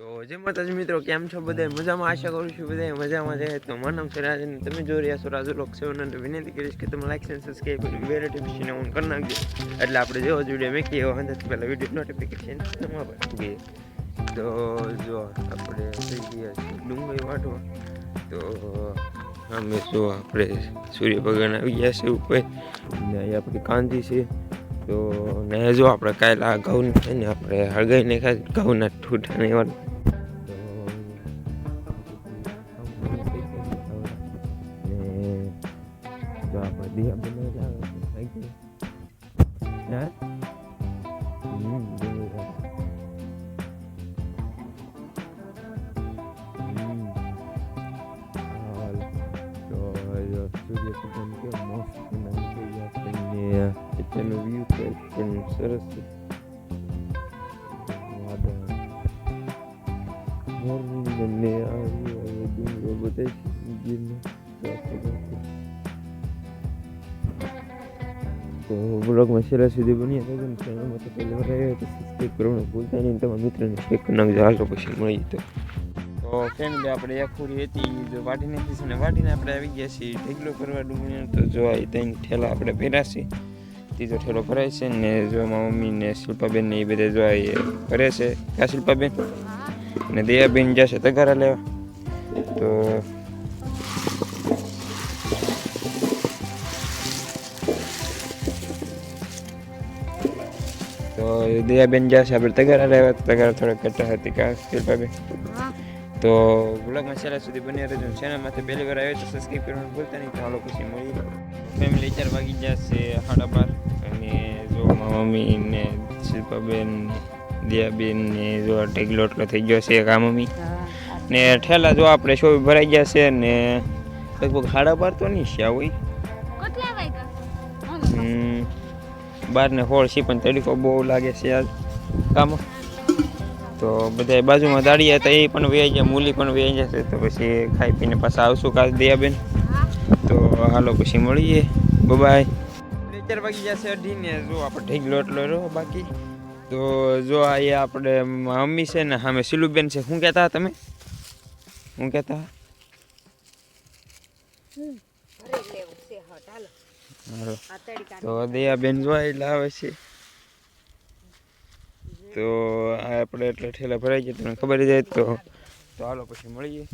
તો જે માતાજી મિત્રો, કેમ છો બધા મજામાં? આશા કરું છું બધા મજામાં છે. તો મારું નામ સરાજ અને તમે જોઈ રહ્યા છો રાજુ લોક સેવન અને વિનંતી કરીશ કે તમે લાઈક અને સબસ્ક્રાઈબ કરી વેરાયટી નોટિફિકેશન ઓન કરી નાખજો. એટલે આપણે જેવો જ વીડિયો મેકીએ એવો હંધાથી પહેલાં વીડિયો નોટિફિકેશન તમારા પર ગઈએ તો જો આપણે થઈ ગયા છીએ ડુંગળી વાટવા. તો અમે જો આપણે સૂર્ય ભગવાન આવી ગયા છે ઉપર. ને અહીં આપણી કાંજી છે. તો ને જો આપણે કાયલા ઘઉં ને આપણે હળગાઈને ખાઈ ઘઉંના ઠૂઠા નહીં એવા God, but do you have the money out Thank you. Huh? Mm, do it up. Этими вьюка, the mayor, તો બ્લોગમાં છેલ્લા સુધી બની હતા ને ચેનલમાં તો પહેલી વાર આવ્યો તો સબસ્ક્રાઈબ કરવાનું ભૂલતા નહીં તમારા મિત્રને શેર કરી નાખજો હાલો પછી મળી તો તો ફેમિલી આપણે એક પૂરી હતી જો વાટી નાખી છે વાટીને આપણે આવી ગયા છીએ ઢેગલો કરવા ડુંગળીનો તો જો આ ત્રણ ઠેલા આપણે પહેરાશે ત્રીજો ઠેલો ભરાય છે ને જો મારા મમ્મી ને શિલ્પાબેન ને એ બધા જો એ ભરે છે ક્યાં શિલ્પાબેન અને દયાબેન જશે તગારા લેવા તો તો દયાબેન જશે આપણે તગારા લેવા તગારા થોડા કરતા હતી કા શિલ્પાબેન તો બ્લોગમાં છેલ્લા સુધી બની રહેજો. ચેનલમાંથી પહેલી વાર આવ્યો તો સબસ્ક્રાઈબ કરવાનું ભૂલતા નહીં. ચાલો પછી મળી ફેમિલી ચાર વાગી જશે સાડા બાર. અને જો મારા મમ્મી ને શિલ્પાબેન દિયાબેન ને જો ઢેગલો એટલો થઈ ગયો છે એક આ મમ્મી. ને ઠેલા જો આપણે શો ભરાઈ ગયા છે ને લગભગ સાડા બાર તો નહીં છે હોય બાર ને હોળ છે, પણ તડકો બહુ લાગે છે આજ કામ તો બધા બાજુમાં દાડિયા હતા, એ પણ વ્યાઈ ગયા, મૂલી પણ વ્યાઈ જશે તો પછી ખાઈ પીને પાછા આવશું કાલ દયાબેન. તો હાલો પછી મળીએ. બાય ચાર વાગી જશે અઢીને. જો આપણે ઢીંગલો એટલો રહ્યો બાકી. તો જો આ એ આપણે મમ્મી છે ને, સામે સિલુબેન છે. શું કહેતા તમે? શું કહેતા? હાલો તો દયાબેન જોવા એટલે આવે છે. તો આપણે એટલે ઠેલા ભરાઈ ગયા, તમને ખબર જાય તો. તો હાલો પછી મળીએ.